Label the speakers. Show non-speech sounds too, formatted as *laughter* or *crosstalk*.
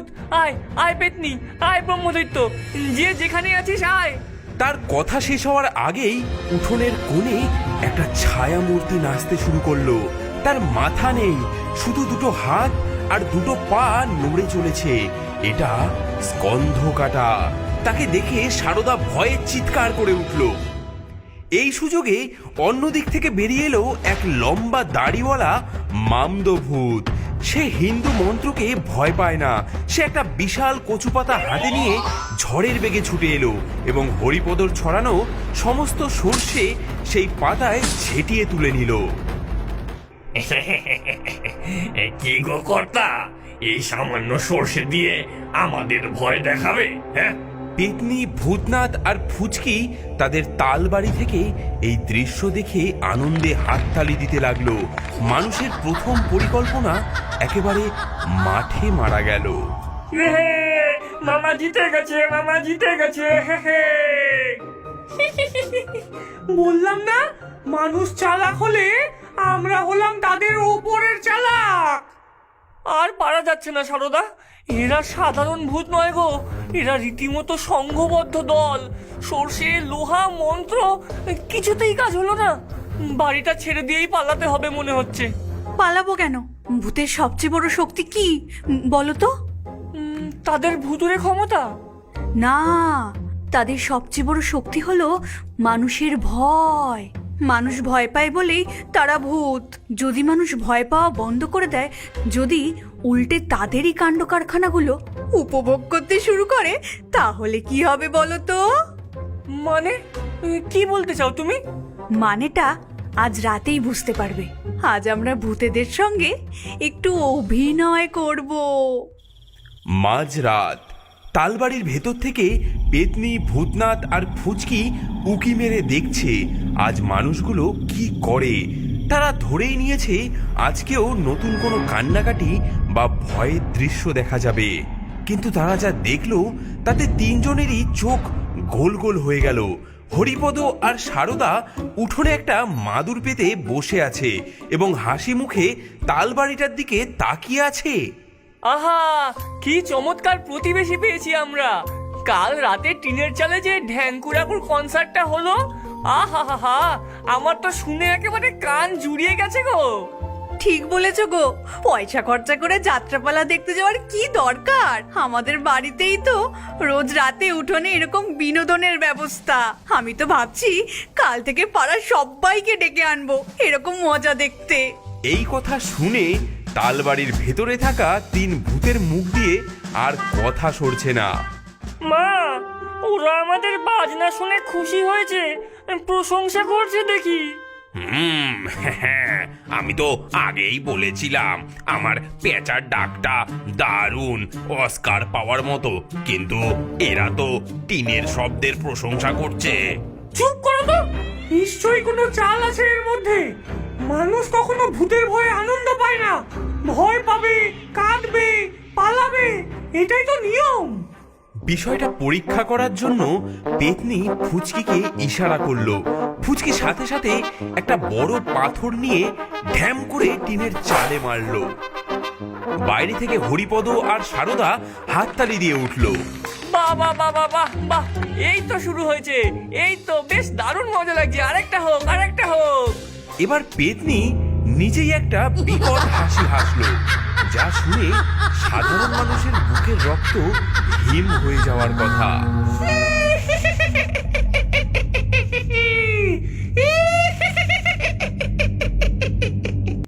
Speaker 1: ভূত। আয় আয় পেতনি, আয় ব্রহ্মদৈত্য, যে যেখানে আছিস আয়।
Speaker 2: তার কথা শেষ হওয়ার আগেই উঠোনের কোণে একটা ছায়া মূর্তি নাচতে শুরু করল। তার মাথা নেই, শুধু দুটো হাত আর দুটো পা নড়ে চলেছে। এটা স্কন্ধ কাটা তাকে দেখে সারদা ভয়ে চিৎকার করে উঠল। এই সুযোগে অন্য দিক থেকে বেরিয়ে এলো এক লম্বা দাড়িওয়ালা মামদভূত। সে হিন্দু মন্ত্রকে ভয় পায় না। সে একটা বিশাল কচুপাতা হাতে নিয়ে ঝড়ের বেগে ছুটে এলো এবং হরিপদর ছড়ানো সমস্ত সর্ষে সেই পাতায় ছেটিয়ে তুলে নিল। *laughs*
Speaker 3: কি গো কর্তা, এই সামান্য সর্ষে দিয়ে আমাদের ভয় দেখাবে হ্যাঁ?
Speaker 2: পেতনি ভূতনাথ আর ফুচকি তাদের তালবাড়ি থেকে এই দৃশ্য দেখে আনন্দে হাততালি দিতে লাগল। মানুষের প্রথম পরিকল্পনা একেবারে মাঠে মারা গেল।
Speaker 3: হে, মামা জিতে গেছে মামা জিতে গেছে হে হে। *laughs*
Speaker 1: বললাম না মানুষ চালাক হলে আর পারা যাচ্ছে না সারদা। এরা সাধারণ ভূত নয় গো। এরা রীতিমতো সংঘবদ্ধ দল। সর্ষে লোহা মন্ত্র কিছুতেই কাজ হলো না। বাড়িটা ছেড়ে দিয়েই পালাতে হবে মনে হচ্ছে।
Speaker 4: পালাবো কেন? ভূতের সবচেয়ে বড় শক্তি কি? বলো তো।
Speaker 1: তাদের ভুতুরে ক্ষমতা?
Speaker 4: না তাদের সবচেয়ে বড় শক্তি হলো মানুষের ভয়। মানুষ ভয় পায় বলেই তারা ভূত। যদি মানুষ ভয় পাওয়া বন্ধ করে দেয় যদি উল্টে তাদেরই কাণ্ড কারখানাগুলো উপভোগ করতে শুরু করে তাহলে কি হবে বলো তো?
Speaker 1: মানে? কি বলতে চাও তুমি?
Speaker 4: মানেটা আজ রাতেই বুঝতে পারবে। আজ আমরা ভূতেদের সঙ্গে একটু অভিনয় করব।
Speaker 2: মাঝরাত। তালবাড়ির ভেতর থেকে পেতনি, ভূতনাথ আর ফুচকি উকি মেরে দেখছে আজ মানুষগুলো কি করে। তারা ধরেই নিয়েছে আজকেও নতুন কোনো কান্নাকাটি বা ভয়ের দৃশ্য দেখা যাবে। কিন্তু তারা যা দেখল, তাতে তিনজনেরই চোখ গোল গোল হয়ে গেল। হরিপদ আর সারদা উঠোনে একটা মাদুর পেতে বসে আছে এবং হাসি মুখে তালবাড়িটার দিকে তাকিয়ে আছে।
Speaker 1: আহা কি চমৎকার প্রতিবেশী পেয়েছি আমরা। কাল রাতে টিনের চালে যে ঢ্যাঙ্কুরাকুর কনসার্টটা হলো আহা হা হা আমার তো শুনে একেবারে কান জুড়িয়ে গেছে গো।
Speaker 4: ঠিক বলেছ গো পয়সা খরচা করে যাত্রাপালা দেখতে যাওয়ার কি দরকার? আমাদের বাড়িতেই তো রোজ রাতে উঠোনে এরকম বিনোদনের ব্যবস্থা। আমি তো ভাবছি কাল থেকে পাড়ার সবাইকে ডেকে আনব এরকম মজা দেখতে।
Speaker 2: এই কথা শুনে তালবাড়ির ভেতরে থাকা তিন ভূতের মুখ দিয়ে আর কথা সরছে না।
Speaker 1: মা ওরা আমাদের বাজনা শুনে খুশি হয়েছে। প্রশংসা করছে দেখি।
Speaker 2: হুম *laughs* আমি তো আগেই বলেছিলাম আমার পেঁচার ডাকটা দারুণ অস্কার পাওয়ার মতো। কিন্তু এরা তো টিনের শব্দের প্রশংসা করছে।
Speaker 1: চুপ করো তো। নিশ্চয়ই কোনো চাল আছে এর মধ্যে। মানুষ কখনো ভূতের ভয়ে আনন্দ পায় না। ভয় পাবে, কাঁদবে, পালাবে, এটাই তো নিয়ম।
Speaker 2: বিষয়টা পরীক্ষা করার জন্য পেতনি ফুচকিকে ইশারা করল। ফুচকি সাথে সাথে একটা বড় পাথর নিয়ে ঢ্যাম করে টিনের চালে মারলো। বাইরে থেকে হরিপদ আর সারদা হাততালি দিয়ে উঠল।
Speaker 1: বাহ বাহ বাহ বাহ বাহ বাহ। এই তো শুরু হয়েছে। এই তো বেশ দারুণ মজা লাগছে। আরেকটা হোক আরেকটা হোক।
Speaker 2: এবার পেতনি নিজেই একটা বিকট হাসি হাসলো, যা শুনে সাধারণ মানুষের বুকের রক্ত হিম হয়ে যাওয়ার কথা।